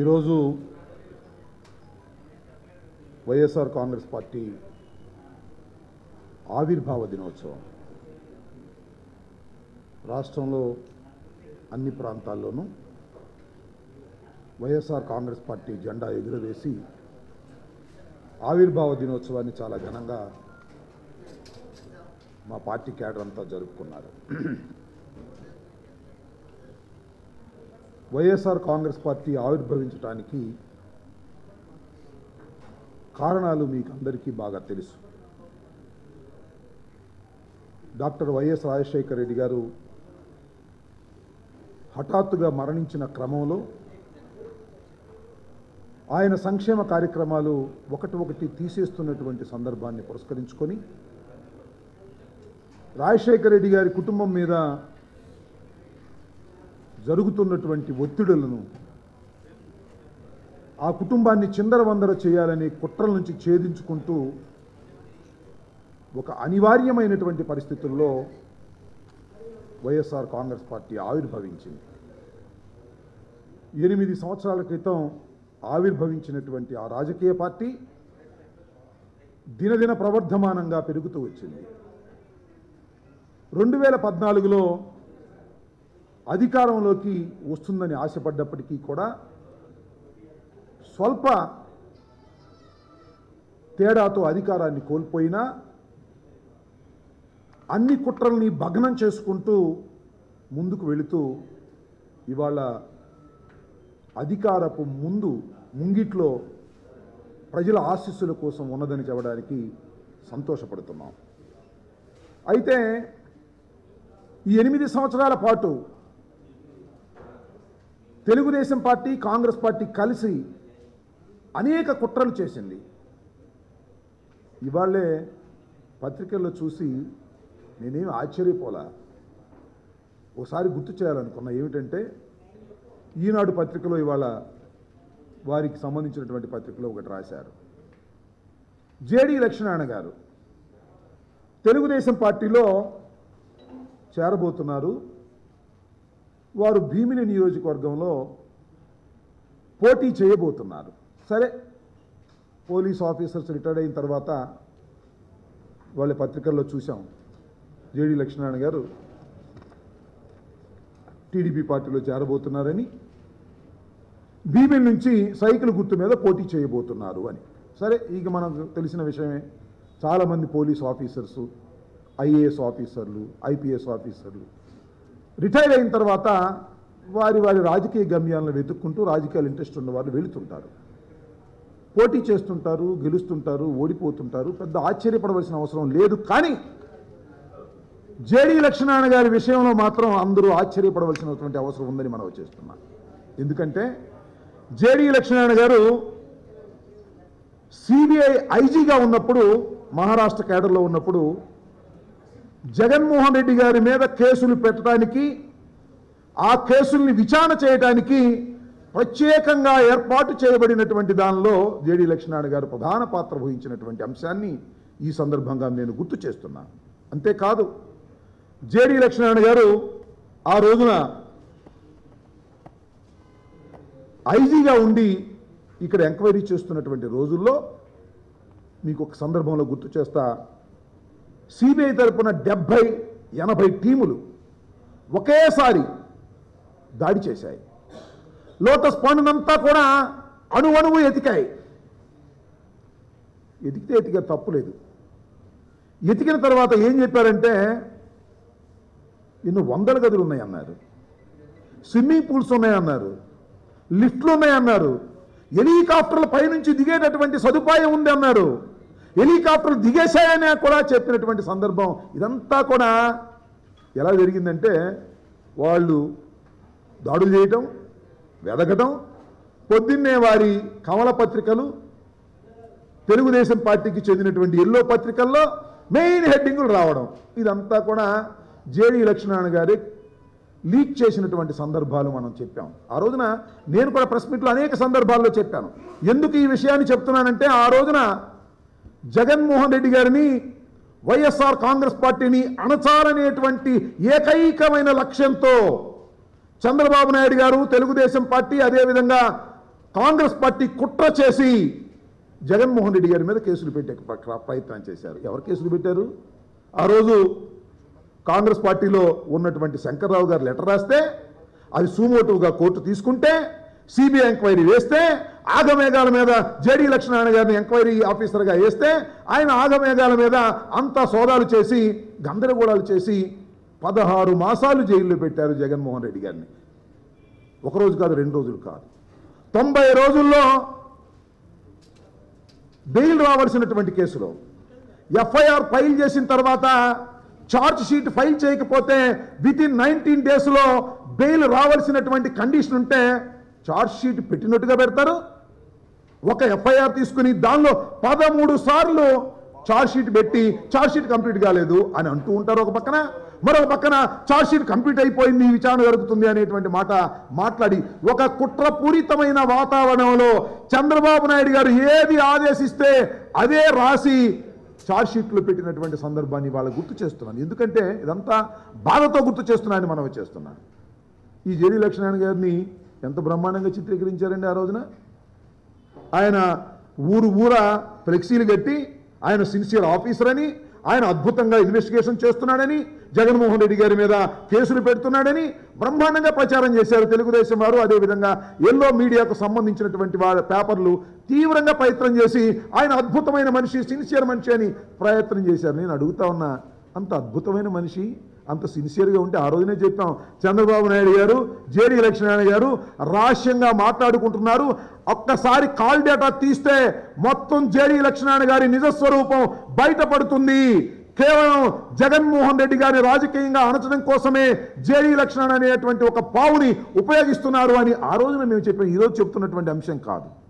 ఈరోజు వైఎస్ఆర్ కాంగ్రెస్ పార్టీ ఆవిర్భావ దినోత్సవం. రాష్ట్రంలో అన్ని ప్రాంతాల్లోనూ వైఎస్ఆర్ కాంగ్రెస్ పార్టీ జెండా ఎగురవేసి ఆవిర్భావ దినోత్సవాన్ని చాలా ఘనంగా మా పార్టీ క్యాడర్ అంతా జరుపుకున్నారు. వైఎస్ఆర్ కాంగ్రెస్ పార్టీ ఆవిర్భవించడానికి కారణాలు మీకు అందరికీ బాగా తెలుసు. డాక్టర్ వైఎస్ రాజశేఖర రెడ్డి గారు హఠాత్తుగా మరణించిన క్రమంలో ఆయన సంక్షేమ కార్యక్రమాలు ఒకటి ఒకటి తీసేస్తున్నటువంటి సందర్భాన్ని పురస్కరించుకొని రాజశేఖర రెడ్డి గారి కుటుంబం మీద జరుగుతున్నటువంటి ఒత్తిడులను ఆ కుటుంబాన్ని చిందరవందర చేయాలని కుట్రల నుంచి ఛేదించుకుంటూ ఒక అనివార్యమైనటువంటి పరిస్థితుల్లో వైఎస్ఆర్ కాంగ్రెస్ పార్టీ ఆవిర్భవించింది. ఎనిమిది సంవత్సరాల క్రితం ఆవిర్భవించినటువంటి ఆ రాజకీయ పార్టీ దినదిన ప్రవర్ధమానంగా పెరుగుతూ వచ్చింది. రెండు వేల పద్నాలుగులో అధికారంలోకి వస్తుందని ఆశపడ్డప్పటికీ కూడా స్వల్ప తేడాతో అధికారాన్ని కోల్పోయినా అన్ని కుట్రల్ని భగ్నం చేసుకుంటూ ముందుకు వెళుతూ ఇవాళ అధికారపు ముందు ముంగిట్లో ప్రజల ఆశీస్సుల కోసం ఉన్నదని చెప్పడానికి సంతోషపడుతున్నాం. అయితే ఈ ఎనిమిది సంవత్సరాల పాటు తెలుగుదేశం పార్టీ కాంగ్రెస్ పార్టీ కలిసి అనేక కుట్రలు చేసింది. ఇవాళే పత్రికల్లో చూసి నేనేమి ఆశ్చర్యపోలా? ఒకసారి గుర్తు చేయాలనుకున్నా ఏమిటంటే ఈనాడు పత్రికలో ఇవాళ వారికి సంబంధించినటువంటి పత్రికలో ఒకటి రాశారు. జేడి లక్ష్మీనారాయణ గారు తెలుగుదేశం పార్టీలో చేరబోతున్నారు. వారు భీమిలి నియోజకవర్గంలో పోటీ చేయబోతున్నారు. సరే పోలీస్ ఆఫీసర్స్ రిటైర్డ్ అయిన తర్వాత వాళ్ళ పత్రికల్లో చూసాం జేడి లక్ష్మీనారాయణ గారు టీడీపీ పార్టీలో చేరబోతున్నారని భీమిల్ నుంచి సైకిల్ గుర్తు మీద పోటీ చేయబోతున్నారు అని. సరే ఇక మనకు తెలిసిన విషయమే చాలామంది పోలీస్ ఆఫీసర్సు ఐఏఎస్ ఆఫీసర్లు ఐపీఎస్ ఆఫీసర్లు రిటైర్ అయిన తర్వాత వారి వారి రాజకీయ గమ్యాలను వెతుక్కుంటూ రాజకీయాలు ఇంట్రెస్ట్ ఉన్న వాళ్ళు వెళుతుంటారు. పోటీ చేస్తుంటారు గెలుస్తుంటారు ఓడిపోతుంటారు. పెద్ద ఆశ్చర్యపడవలసిన అవసరం లేదు. కానీ జేడీ లక్ష్మీనారాయణ గారి విషయంలో మాత్రం అందరూ ఆశ్చర్యపడవలసినటువంటి అవసరం ఉందని మనం చేస్తున్నాం. ఎందుకంటే జేడీ లక్ష్మీనారాయణ గారు సిబిఐ ఐజీగా ఉన్నప్పుడు మహారాష్ట్ర కేడర్లో ఉన్నప్పుడు జగన్మోహన్ రెడ్డి గారి మీద కేసులు పెట్టడానికి ఆ కేసుల్ని విచారణ చేయడానికి ప్రత్యేకంగా ఏర్పాటు చేయబడినటువంటి దానిలో జేడీ లక్ష్మీనారాయణ గారు ప్రధాన పాత్ర వహించినటువంటి అంశాన్ని ఈ సందర్భంగా నేను గుర్తు చేస్తున్నాను అంతేకాదు జేడీ లక్ష్మీనారాయణ గారు ఆ రోజున ఐజీగా ఉండి ఇక్కడ ఎంక్వైరీ చేస్తున్నటువంటి రోజుల్లో మీకు ఒక సందర్భంలో గుర్తు చేస్తా. సిబిఐ తరపున డెబ్భై ఎనభై టీములు ఒకేసారి దాడి చేశాయి. లోటస్ పండునంతా కూడా అణు అణువు ఎతికాయి. ఎతికితే ఎతికే తప్పులేదు ఎతికిన తర్వాత ఏం చెప్పారంటే ఇన్ని వందల గదులు ఉన్నాయన్నారు. స్విమ్మింగ్ పూల్స్ ఉన్నాయన్నారు. లిఫ్ట్లు ఉన్నాయన్నారు. హెలికాప్టర్ల పైనుంచి దిగేటటువంటి సదుపాయం ఉంది అన్నారు హెలికాప్టర్లు దిగేశాయని కూడా చెప్పినటువంటి సందర్భం ఇదంతా కూడా ఎలా జరిగిందంటే వాళ్ళు దాడులు చేయటం వెదకటం పొద్దున్నే వారి కమల పత్రికలు తెలుగుదేశం పార్టీకి చెందినటువంటి ఎల్లో పత్రికల్లో మెయిన్ హెడ్డింగులు రావడం. ఇదంతా కూడా జేడి లక్ష్మీనారాయణ గారి లీక్ చేసినటువంటి సందర్భాలు మనం చెప్పాం. ఆ రోజున నేను కూడా ప్రెస్ మీట్లో అనేక సందర్భాల్లో చెప్పాను. ఎందుకు ఈ విషయాన్ని చెప్తున్నానంటే ఆ రోజున జగన్మోహన్ రెడ్డి గారిని వైఎస్ఆర్ కాంగ్రెస్ పార్టీని అణచాలనేటువంటి ఏకైకమైన లక్ష్యంతో చంద్రబాబు నాయుడు గారు తెలుగుదేశం పార్టీ అదేవిధంగా కాంగ్రెస్ పార్టీ కుట్ర చేసి జగన్మోహన్ రెడ్డి గారి మీద కేసులు పెట్టే ప్రయత్నం చేశారు. ఎవరు కేసులు పెట్టారు? ఆ రోజు కాంగ్రెస్ పార్టీలో ఉన్నటువంటి శంకర్రావు గారు లెటర్ రాస్తే అది సూమోటివ్గా కోర్టు తీసుకుంటే సిబిఐ ఎంక్వైరీ వేస్తే ఆగమేఘాల మీద జేడీ లక్ష్మీనారాయణ గారిని ఎంక్వైరీ ఆఫీసర్గా వేస్తే ఆయన ఆగమేఘాల మీద అంతా సోదాలు చేసి గందరగోళాలు చేసి పదహారు మాసాలు జైల్లో పెట్టారు జగన్మోహన్ రెడ్డి గారిని. ఒకరోజు కాదు రెండు రోజులు కాదు. తొంభై రోజుల్లో బెయిల్ రావాల్సినటువంటి కేసులో ఎఫ్ఐఆర్ ఫైల్ చేసిన తర్వాత ఛార్జ్ షీట్ ఫైల్ చేయకపోతే విత్ ఇన్ నైన్టీన్ డేస్లో బెయిల్ రావాల్సినటువంటి కండిషన్ ఉంటే షీట్ పెట్టినట్టుగా పెడతారు. ఒక ఎఫ్ఐఆర్ తీసుకుని దానిలో పదమూడు సార్లు చార్జ్షీట్ పెట్టి చార్జ్షీట్ కంప్లీట్ కాలేదు అని అంటూ ఉంటారు ఒక పక్కన. మరొక పక్కన చార్జ్షీట్ కంప్లీట్ అయిపోయింది విచారణ జరుగుతుంది అనేటువంటి మాట మాట్లాడి ఒక కుట్రపూరితమైన వాతావరణంలో చంద్రబాబు నాయుడు గారు ఏది ఆదేశిస్తే అదే రాసి ఛార్జ్ షీట్లో పెట్టినటువంటి సందర్భాన్ని వాళ్ళు గుర్తు చేస్తున్నాను ఎందుకంటే ఇదంతా బాధతో గుర్తు చేస్తున్నానని మనం చేస్తున్నాను ఈ జేడీ లక్ష్మణ్ గారిని ఎంత బ్రహ్మాండంగా చిత్రీకరించారండి ఆ రోజున? ఆయన ఊరు ఊర ఫ్లెక్సీలు కట్టి ఆయన సిన్సియర్ ఆఫీసర్ అని ఆయన అద్భుతంగా ఇన్వెస్టిగేషన్ చేస్తున్నాడని జగన్మోహన్ రెడ్డి గారి మీద కేసులు పెడుతున్నాడని బ్రహ్మాండంగా ప్రచారం చేశారు తెలుగుదేశం వారు. అదేవిధంగా ఎల్లో మీడియాకు సంబంధించినటువంటి వారి పేపర్లు తీవ్రంగా ప్రయత్నం చేసి ఆయన అద్భుతమైన మనిషి సిన్సియర్ మనిషి అని ప్రయత్నం చేశారు. నేను అడుగుతా ఉన్నా అంత అద్భుతమైన మనిషి అంత సిన్సియర్గా ఉంటే ఆ రోజునే చెప్పాం. చంద్రబాబు నాయుడు గారు జేడీ లక్ష్మీనారాయణ గారు రహస్యంగా మాట్లాడుకుంటున్నారు. ఒక్కసారి కాల్ డేటా తీస్తే మొత్తం జేడీ లక్ష్మీనారాయణ గారి నిజస్వరూపం బయటపడుతుంది. కేవలం జగన్మోహన్ రెడ్డి గారిని రాజకీయంగా అణచడం కోసమే జేడీ లక్ష్మణ్ అనేటువంటి ఒక పావుని ఉపయోగిస్తున్నారు అని ఆ రోజున మేము చెప్పాం. ఈరోజు చెప్తున్నటువంటి అంశం కాదు.